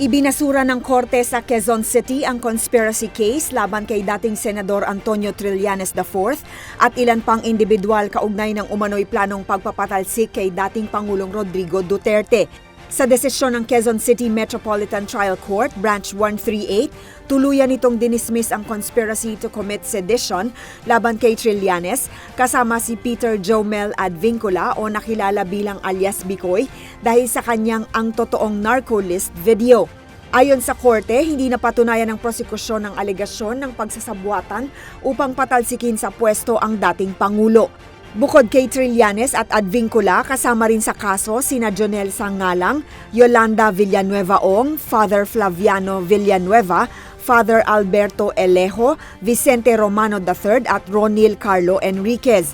Ibinasura ng korte sa Quezon City ang conspiracy case laban kay dating Senador Antonio Trillanes IV at ilan pang individual kaugnay ng umano'y planong pagpapatalsik kay dating Pangulong Rodrigo Duterte. Sa desisyon ng Quezon City Metropolitan Trial Court, Branch 138, tuluyan nitong dinismiss ang conspiracy to commit sedition laban kay Trillanes kasama si Peter Jomel Advincula o nakilala bilang alias Bicoy dahil sa kanyang ang totoong narco list video. Ayon sa korte, hindi napatunayan ng prosekusyon ng alegasyon ng pagsasabuatan upang patalsikin sa pwesto ang dating Pangulo. Bukod kay Trillanes at Advincula, kasama rin sa kaso sina Jonel Sangalang, Yolanda Villanueva Ong, Father Flaviano Villanueva, Father Alberto Elejo, Vicente Romano III at Ronil Carlo Enriquez.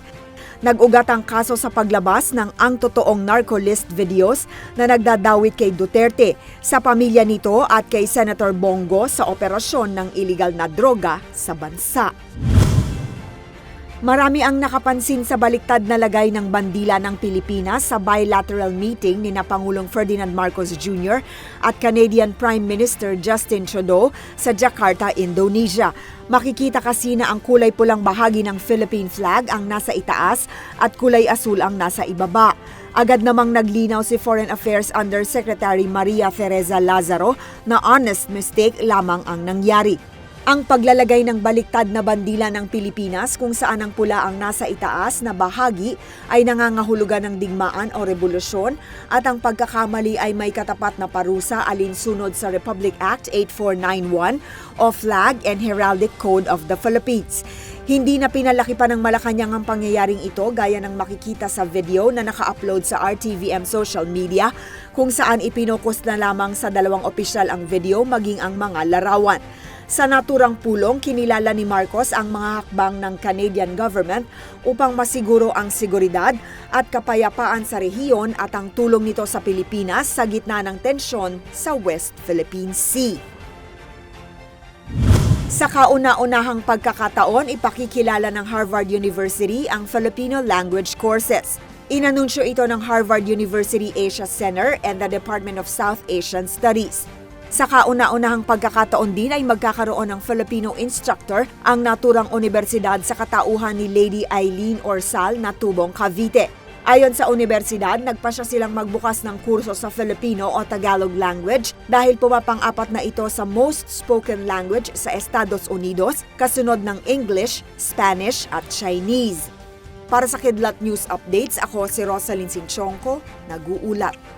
Nag-ugat ang kaso sa paglabas ng ang totoong narco list videos na nagdadawit kay Duterte, sa pamilya nito at kay Senator Bongo sa operasyon ng iligal na droga sa bansa. Marami ang nakapansin sa baliktad na lagay ng bandila ng Pilipinas sa bilateral meeting ni na Pangulong Ferdinand Marcos Jr. at Canadian Prime Minister Justin Trudeau sa Jakarta, Indonesia. Makikita kasi na ang kulay pulang bahagi ng Philippine flag ang nasa itaas at kulay asul ang nasa ibaba. Agad namang naglinaw si Foreign Affairs Undersecretary Maria Teresa Lazaro na honest mistake lamang ang nangyari. Ang paglalagay ng baliktad na bandila ng Pilipinas kung saan ang pula ang nasa itaas na bahagi ay nangangahulugan ng digmaan o revolusyon at ang pagkakamali ay may katapat na parusa alinsunod sa Republic Act 8491 o Flag and Heraldic Code of the Philippines. Hindi na pinalaki pa ng Malacanang ang pangyayaring ito gaya ng makikita sa video na naka-upload sa RTVM social media kung saan ipinokus na lamang sa dalawang opisyal ang video maging ang mga larawan. Sa naturang pulong, kinilala ni Marcos ang mga hakbang ng Canadian government upang masiguro ang seguridad at kapayapaan sa rehiyon at ang tulong nito sa Pilipinas sa gitna ng tensyon sa West Philippine Sea. Sa kauna-unahang pagkakataon, ipakikilala ng Harvard University ang Filipino language courses. Inanunsyo ito ng Harvard University Asia Center and the Department of South Asian Studies. Sa kauna-unahang pagkakataon din ay magkakaroon ng Filipino instructor ang naturang universidad sa katauhan ni Lady Eileen Orsal na tubong Cavite. Ayon sa universidad, nagpasya silang magbukas ng kurso sa Filipino o Tagalog language dahil pumapang-apat na ito sa most spoken language sa Estados Unidos, kasunod ng English, Spanish at Chinese. Para sa Kidlat News Updates, ako si Rosalyn Sinchonko, nag-uulat.